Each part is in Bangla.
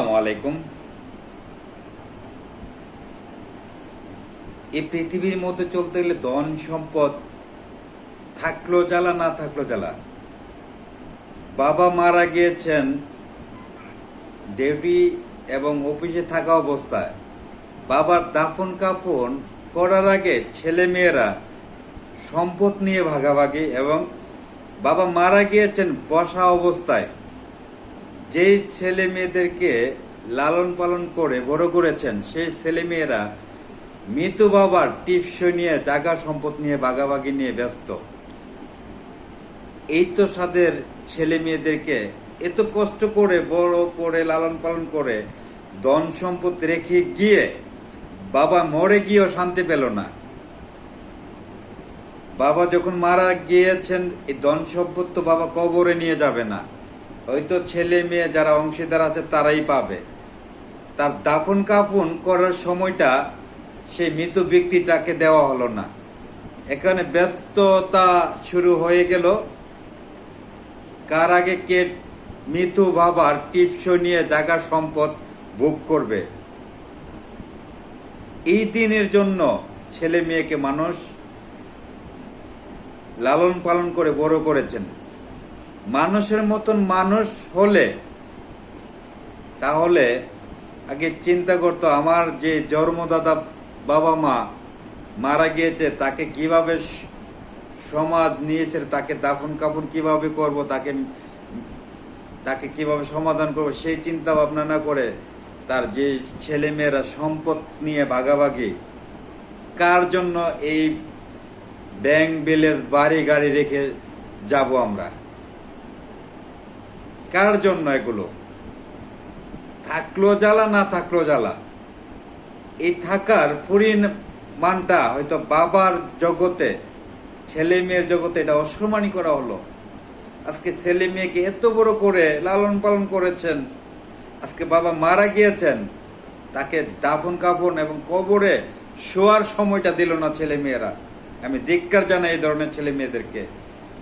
আসসালামু আলাইকুম। এই পৃথিবীর মধ্যে চলতে গেলে ধন সম্পদ থাকল জ্বালা, না থাকল জ্বালা? বাবা মারা গিয়েছেন ডিউটি এবং অফিসে থাকা অবস্থায়। বাবার দাফন কাফন করার আগে ছেলে মেয়েরা সম্পদ নিয়ে ভাগাভাগি এবং বাবা মারা গিয়েছেন বসা অবস্থায়। যেই ছেলে মেয়েদেরকে লালন পালন করে বড় করেছেন, সেই ছেলে মেয়েরা মৃত বাবার টিপস নিয়ে, জাগা সম্পদ নিয়ে ভাগাভাগি নিয়ে ব্যস্ত। এই তো সাদের ছেলে মেয়েদেরকে এত কষ্ট করে, বড় করে, লালন পালন করে, ধন সম্পদ রেখে গিয়ে বাবা মরে গিয়েও শান্তি পেল না। বাবা যখন মারা গিয়েছেন, এই ধন সম্পদ তো বাবা কবরে নিয়ে যাবে না। হয়তো ছেলে মেয়ে যারা অংশীদার আছে তারাই পাবে। তার দাফন কাফন করার সময়টা সেই মৃত ব্যক্তিটাকে দেওয়া হলো না। এখানে ব্যস্ততা শুরু হয়ে গেল। কার আগে কে মৃত বাবার টিপস নিয়ে জায়গার সম্পদ ভোগ করবে? এই দিনের জন্য ছেলে মেয়েকে মানুষ লালন পালন করে বড় করেছেন। মানুষের মতন মানুষ হলে, তাহলে আগে চিন্তা করতো আমার যে জন্মদাতা বাবা মা মারা গিয়েছে, তাকে কীভাবে সমাজ নিয়েছে, তাকে দাফন কাফন কীভাবে করব, তাকে তাকে কীভাবে সমাধান করব, সেই চিন্তা ভাবনা না করে তার যে ছেলে মেয়েরা সম্পদ নিয়ে ভাগাভাগি, কার জন্য এই ব্যাংক বিলের বাড়ি গাড়ি রেখে যাব আমরা? কার জন্য এগুলো? থাকল জ্বালা, না থাকল জ্বালা? এই থাকার পরিমাণটা হয়তো বাবার জগতে, ছেলে মেয়ের জগতে এটা অসম্মানই করা হলো। আজকে ছেলে মেয়েকে এত বড় করে লালন পালন করেছেন, আজকে বাবা মারা গিয়েছেন, তাকে দাফন কাফন এবং কবরে শোয়ার সময়টা দিল না ছেলে মেয়েরা। আমি ধিক্কার জানাই এই ধরনের ছেলে মেয়েদেরকে।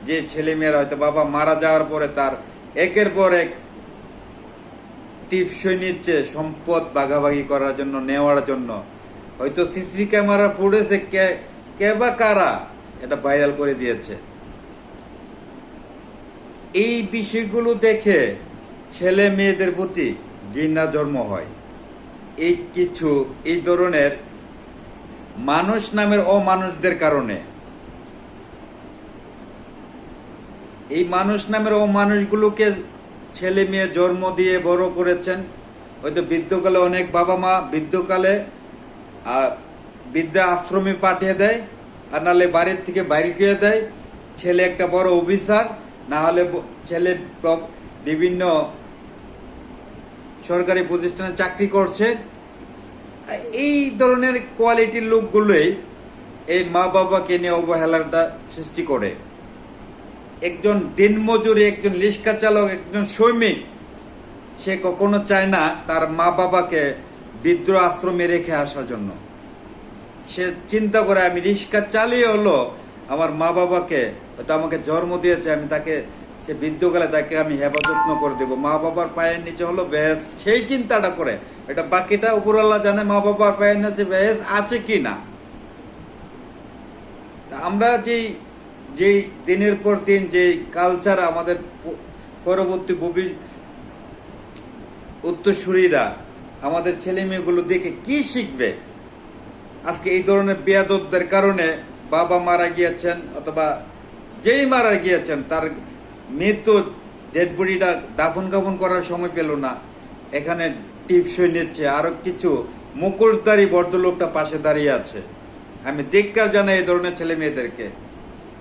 যে ছেলে মেয়েরা হয়তো বাবা মারা যাওয়ার পরে তার একের পর এক টিপসই নিচ্ছে সম্পদ ভাগাভাগি করার জন্য, নেওয়ার জন্য। হয়তো সিসি ক্যামেরা ফুটেজে কে কে বা কারা, এটা ভাইরাল করে দিয়েছে। এই বিষয়গুলো দেখে ছেলে মেয়েদের প্রতি ঘৃণা জন্ম হয়। এই কিছু, এই ধরনের মানুষ নামের অমানুষদের কারণে। এই মানুষ নামের ও মানুষগুলোকে ছেলে মেয়ে জন্ম দিয়ে বড় করেছেন। হয়তো বৃদ্ধকালে অনেক বাবা মা বৃদ্ধকালে বিদ্যা আশ্রমে পাঠিয়ে দেয়, আর নাহলে বাড়ির থেকে বাইরে গিয়ে দেয়। ছেলে একটা বড় অফিসার না হলে ছেলে বিভিন্ন সরকারি প্রতিষ্ঠানে চাকরি করছে। এই ধরনের কোয়ালিটির লোকগুলোই এই মা বাবাকে নিয়ে অবহেলাটা সৃষ্টি করে। একজন দিনমজুরি, একজন রিক্সা চালক, একজন শ্রমিক সে কখনো চায় না তার মা বাবাকে বিদ্রোহ আশ্রমে রেখে আসার জন্য। সে চিন্তা করে, আমি রিক্সা চালিয়ে হলো, আমার মা বাবাকে হয়তো আমাকে জন্ম দিয়েছে, আমি তাকে, সে বৃদ্ধকালে তাকে আমি হেফাজত করে দেবো। মা বাবার পায়ের নিচে হলো বেহেস সেই চিন্তাটা করে, এটা বাকিটা উপরওয়ালা জানে মা বাবার পায়ের নিচে বেহেস আছে কি না। আমরা যেই যেই দিনের পর দিন, যেই কালচার আমাদের পরবর্তী ভবিষ্যৎ উত্তরসূরিরা আমাদের ছেলে মেয়েগুলো দেখে কি শিখবে? আজকে এই ধরনের বেয়াদবদের কারণে বাবা মারা গিয়েছেন অথবা যেই মারা গিয়েছেন, তার মৃত্যু ডেড বডিটা দাফন কাফন করার সময় পেল না। এখানে টিপসই নিচ্ছে। আরও কিছু মুখোশধারী ভদ্রলোকটা পাশে দাঁড়িয়ে আছে। আমি ধিক্কার জানাই এই ধরনের ছেলে মেয়েদেরকে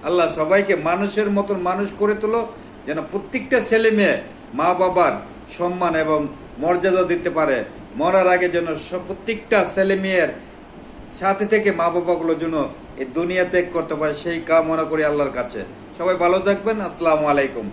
আল্লাহ সবাইকে মানুষের মতন মানুষ করে তোলো, যেন প্রত্যেকটা ছেলে মেয়ে মা বাবার সম্মান এবং মর্যাদা দিতে পারে। মরার আগে যেন প্রত্যেকটা ছেলে মেয়ের সাথে থেকে মা বাবাগুলো যেন এই দুনিয়া ত্যাগ করতে পারে, সেই কামনা করি আল্লাহর কাছে। সবাই ভালো থাকবেন, আসসালামু আলাইকুম।